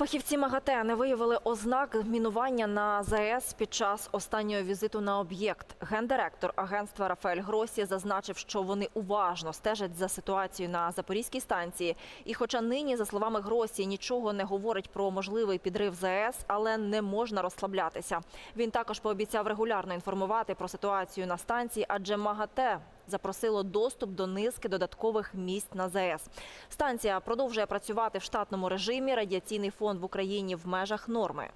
Фахівці МАГАТЕ не виявили ознак мінування на ЗАЕС під час останнього візиту на об'єкт. Гендиректор агентства Рафаель Гросі зазначив, що вони уважно стежать за ситуацією на Запорізькій станції. І, хоча нині, за словами Гросі, нічого не говорить про можливий підрив ЗАЕС, але не можна розслаблятися. Він також пообіцяв регулярно інформувати про ситуацію на станції, адже МАГАТЕ запросило доступ до низки додаткових місць на ЗАЕС. Станція продовжує працювати в штатному режимі. Радіаційний фонд в Україні в межах норми.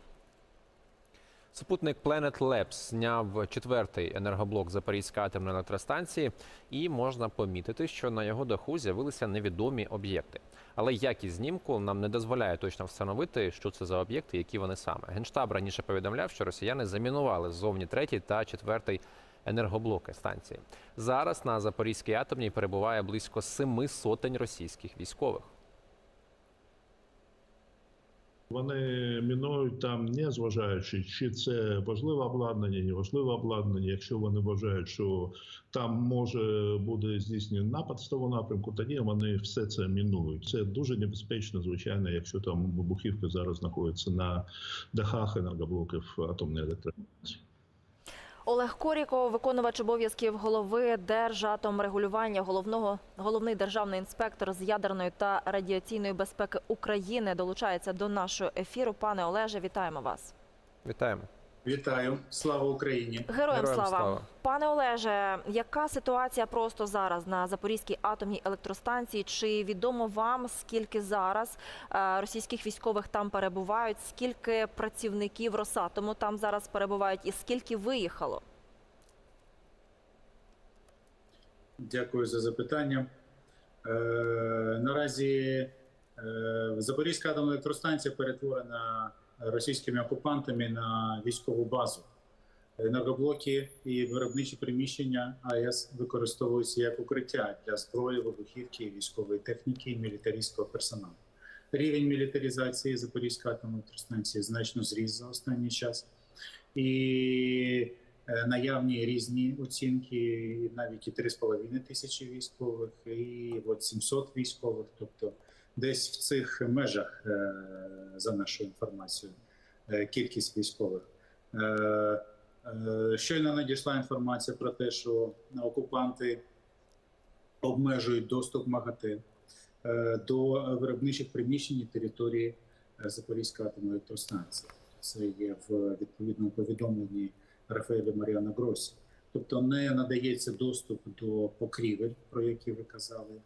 Супутник Planet Labs зняв четвертий енергоблок Запорізької атомної електростанції, і можна помітити, що на його даху з'явилися невідомі об'єкти. Але якість знімку нам не дозволяє точно встановити, що це за об'єкти, які вони саме. Генштаб раніше повідомляв, що росіяни замінували ззовні третій та четвертий енергоблоки станції. Зараз на Запорізькій атомній перебуває близько семи сотень російських військових. Вони мінують там, не зважаючи, чи це важливе обладнання, не важливе обладнання. Якщо вони вважають, що там може буде здійснений напад з того напрямку, тоді вони все це мінують. Це дуже небезпечно, звичайно, якщо там вибухівки зараз знаходяться на дахах енергоблоків атомної електростанції. Олег Коріков, виконувач обов'язків голови Держатомрегулювання, головного головний державний інспектор з ядерної та радіаційної безпеки України, долучається до нашого ефіру. Пане Олеже, вітаємо вас. Вітаємо. Вітаю, слава Україні! Героям, Героям слава. слава. пане Олеже. Яка ситуація просто зараз на Запорізькій атомній електростанції? Чи відомо вам скільки зараз е, російських військових там перебувають? Скільки працівників Росатому там зараз перебувають, і скільки виїхало? Дякую за запитання. Е, наразі Запорізька атомна електростанція перетворена російськими окупантами на військову базу. Енергоблоки і виробничі приміщення АЕС використовуються як укриття для зброї, вибухівки, військової техніки і мілітаристського персоналу. Рівень мілітаризації Запорізької атомної електростанції значно зріс за останній час. І е, наявні різні оцінки, навіть і 3,5 тисячі військових, і от 700 військових. Тобто, десь в цих межах, е, за нашою інформацією, е, кількість військових. Е, Щойно надійшла інформація про те, що окупанти обмежують доступ МАГАТЕ до виробничих приміщень і території Запорізької атомної електростанції. Це є в відповідному повідомленні Рафаеля Маріана Гросі. Тобто не надається доступ до покрівель, про які ви казали,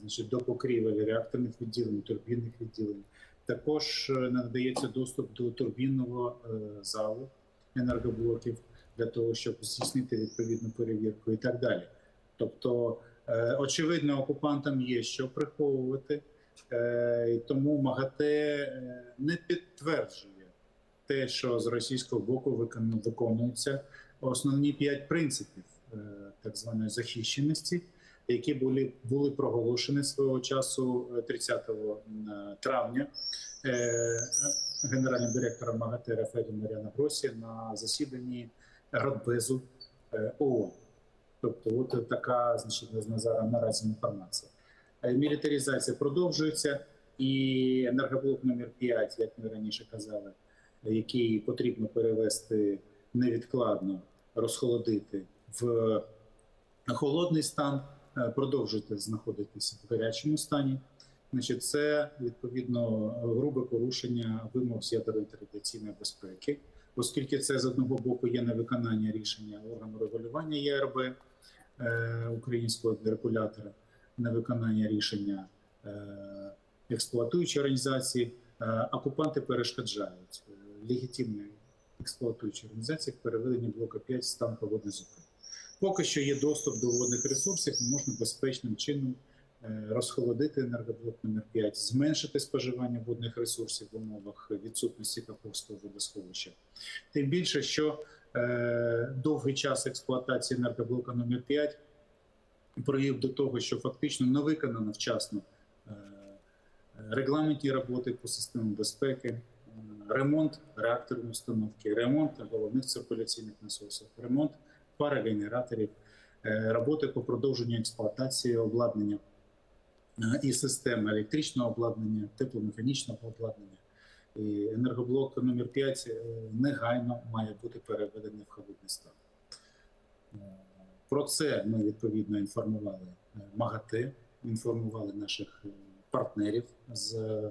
значить до покрівель реакторних відділень, турбінних відділень. Також е, надається доступ до турбінного е, залу енергоблоків для того, щоб здійснити відповідну перевірку і так далі. Тобто, е, очевидно, окупантам є що приховувати, і тому МАГАТЕ не підтверджує те, що з російського боку викон- виконуються основні п'ять принципів так званої захищеності, які були, були проголошені свого часу е, 30 травня е, генеральним директором МАГАТЕ Рафаелем Маріана Гросі на засіданні Радбезу е, ООН. Тобто, от така значить зараз наразі інформація. Е, Мілітаризація продовжується, і енергоблок номер 5, як ми раніше казали, який потрібно перевести невідкладно, розхолодити в холодний стан, е, продовжуйте знаходитися в гарячому стані. Значить, це відповідно грубе порушення вимог з ядерної радіаційної безпеки, оскільки це з одного боку є невиконання рішення органу регулювання ЄРБ е, українського регулятора, невиконання рішення е, експлуатуючої організації. Окупанти перешкоджають е, легітимної експлуатуючої організації в блока 5 в стан холодної зупинки. Поки що є доступ до водних ресурсів, можна безпечним чином е, розхолодити енергоблок номер 5 зменшити споживання водних ресурсів в умовах відсутності Каховського водосховища. Тим більше, що е, довгий час експлуатації енергоблока номер 5 привів до того, що фактично не виконано вчасно е, регламентні роботи по системам безпеки, ремонт реакторної установки, ремонт головних циркуляційних насосів, ремонт парогенераторів, е, роботи по продовженню експлуатації обладнання е, і систем електричного обладнання, тепломеханічного обладнання. І енергоблок номер 5 негайно має бути переведений в холодний стан. Е, Про це ми відповідно інформували е, МАГАТЕ, інформували наших е, партнерів з е,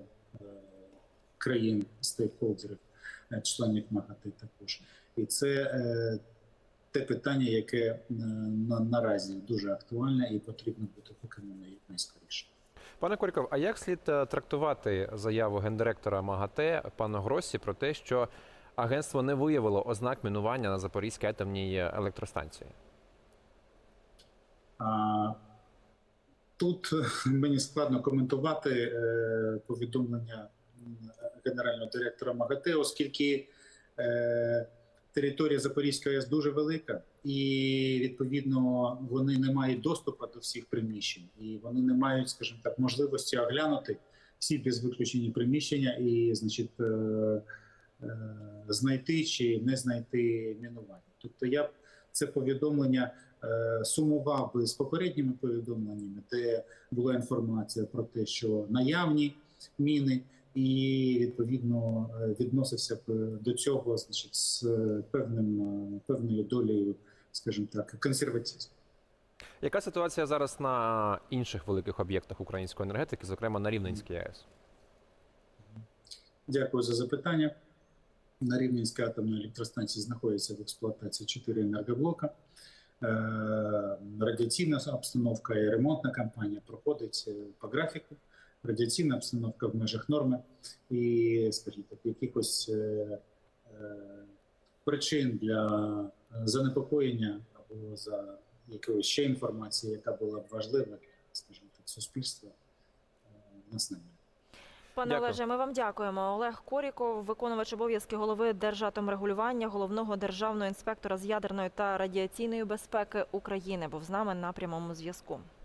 країн стейкхолдерів, е, членів МАГАТЕ також. І це е, те питання, яке е, на, наразі дуже актуальне і потрібно бути виконане якнайскоріше. Пане Коріков, а як слід е, трактувати заяву гендиректора МАГАТЕ пана Гросі про те, що агентство не виявило ознак мінування на Запорізькій атомній електростанції? А, Тут е, мені складно коментувати повідомлення генерального директора МАГАТЕ, оскільки територія Запорізької АЕС дуже велика, і відповідно вони не мають доступу до всіх приміщень, і вони не мають, скажімо так, можливості оглянути всі без виключення приміщення і, значить, е, е, знайти чи не знайти мінування. Тобто я це повідомлення е, сумував би з попередніми повідомленнями, де була інформація про те, що наявні міни, і відповідно е, відносився б до цього, значить, з певним е, певною долею, скажімо так, консерватизму. Яка ситуація зараз на інших великих об'єктах української енергетики, зокрема на Рівненській АЕС? Дякую за запитання. На Рівненській атомній електростанції знаходяться в експлуатації чотири енергоблока. Е, Радіаційна обстановка і ремонтна кампанія проходить по графіку. Радіаційна обстановка в межах норми і, скажімо так, якихось е, е, причин для занепокоєння або за якоїсь ще інформації, яка була б важлива для, скажімо так, суспільства, е, нас немає. Пане Дякую. Олеже, ми вам дякуємо. Олег Коріков, виконувач обов'язки голови Держатомрегулювання, головного державного інспектора з ядерної та радіаційної безпеки України, був з нами на прямому зв'язку.